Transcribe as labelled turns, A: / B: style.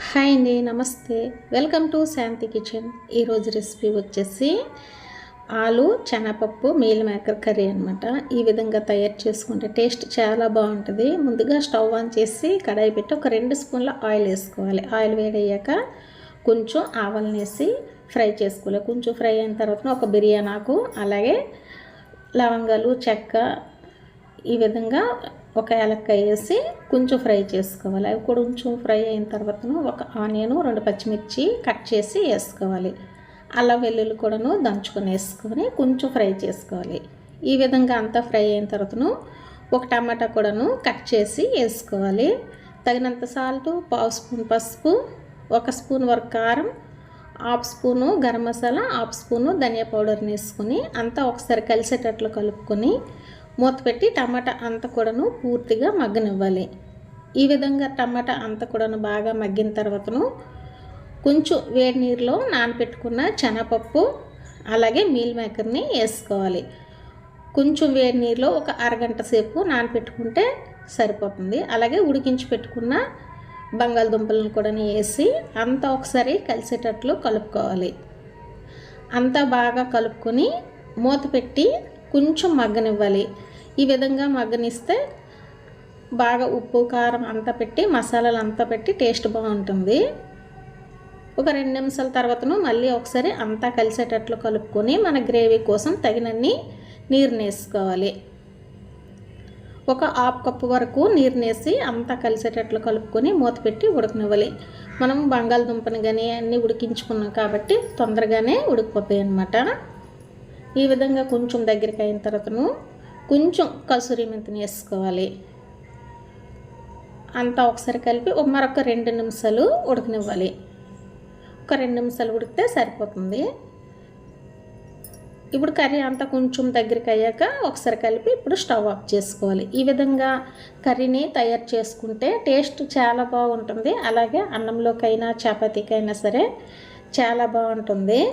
A: Hi అండి namaste. Welcome to Shanti kitchen. ఈరోజు recipe వచ్చేసి ఆలు శనగపప్పు మీల్ మేకర్ కర్రీ అనమాట ఈ విధంగా తయారు చేసుకుంటే టేస్ట్ చాలా బాగుంటుంది. ముందుగా స్టవ్ ఆన్ చేసి కడాయి పెట్టి ఒక రెండు స్పూన్ల ఆయిల్ వేసుకోవాలి. ఆయిల్ వేడయ్యాక కొంచెం ఆవలను వేసి ఫ్రై చేసుకోవాలి. కొంచెం ఫ్రై అయిన తర్వాత ఒక బిర్యానాకు అలాగే లవంగాలు చెక్క ఈ విధంగా ఒక ఏలక్కాయ వేసి కొంచెం ఫ్రై చేసుకోవాలి. అవి కూడా కొంచెం ఫ్రై అయిన తర్వాత ఒక ఆనియన్ రెండు పచ్చిమిర్చి కట్ చేసి వేసుకోవాలి. అల్లం వెల్లుల్లి కూడాను దంచుకొని వేసుకొని కొంచెం ఫ్రై చేసుకోవాలి. ఈ విధంగా అంతా ఫ్రై అయిన తర్వాతను ఒక టమాటా కూడాను కట్ చేసి వేసుకోవాలి. తగినంత సాల్ట్ పావు స్పూన్ పసుపు ఒక స్పూన్ వరకు కారం half spoon garam masala half spoon ధనియా పౌడర్ని వేసుకొని అంతా ఒకసారి కలిసేటట్లు కలుపుకొని మూత పెట్టి టమాటా అంత కూడాను పూర్తిగా మగ్గనివ్వాలి. ఈ విధంగా టమాటా అంత కూడాను బాగా మగ్గిన తర్వాతను కొంచెం వేడి నీరులో నానబెట్టుకున్న శనగపప్పు అలాగే మీల్ మేకర్ని వేసుకోవాలి. కొంచెం వేడి నీరులో ఒక అరగంట సేపు నానబెట్టుకుంటే సరిపోతుంది. అలాగే ఉడికించి పెట్టుకున్న బంగాళదుంపలను కూడా వేసి అంతా ఒకసారి కలిసేటట్లు కలుపుకోవాలి. అంతా బాగా కలుపుకొని మూత పెట్టి కొంచెం మగ్గనివ్వాలి. ఈ విధంగా మగ్గనిస్తే బాగా ఉప్పు కారం అంతా పెట్టి మసాలాలు అంతా పెట్టి టేస్ట్ బాగుంటుంది. ఒక రెండు నిమిషాల తర్వాతను మళ్ళీ ఒకసారి అంతా కలిసేటట్లు కలుపుకొని మన గ్రేవీ కోసం తగినన్ని నీరు వేసుకోవాలి ఒక హాఫ్ కప్పు వరకు నీరు నేసి అంతా కలిసేటట్లు కలుపుకొని మూత పెట్టి ఉడకనివ్వాలి. మనం బంగాళదుంపని కానీ అన్నీ ఉడికించుకున్నాం కాబట్టి తొందరగానే ఉడికిపోతాయి అన్నమాట. ఈ విధంగా కొంచెం దగ్గరికి అయిన తర్వాతను కొంచెం కసూరి మెంతిని వేసుకోవాలి. అంతా ఒకసారి కలిపి మరొక రెండు నిమిషాలు ఉడకనివ్వాలి. ఒక రెండు నిమిషాలు ఉడికితే సరిపోతుంది. ఇప్పుడు కర్రీ అంతా కొంచెం దగ్గరికి అయ్యాక ఒకసారి కలిపి ఇప్పుడు స్టవ్ ఆఫ్ చేసుకోవాలి. ఈ విధంగా కర్రీని తయారు చేసుకుంటే టేస్ట్ చాలా బాగుంటుంది. అలాగే అన్నంలోకైనా చపాతీకైనా సరే చాలా బాగుంటుంది.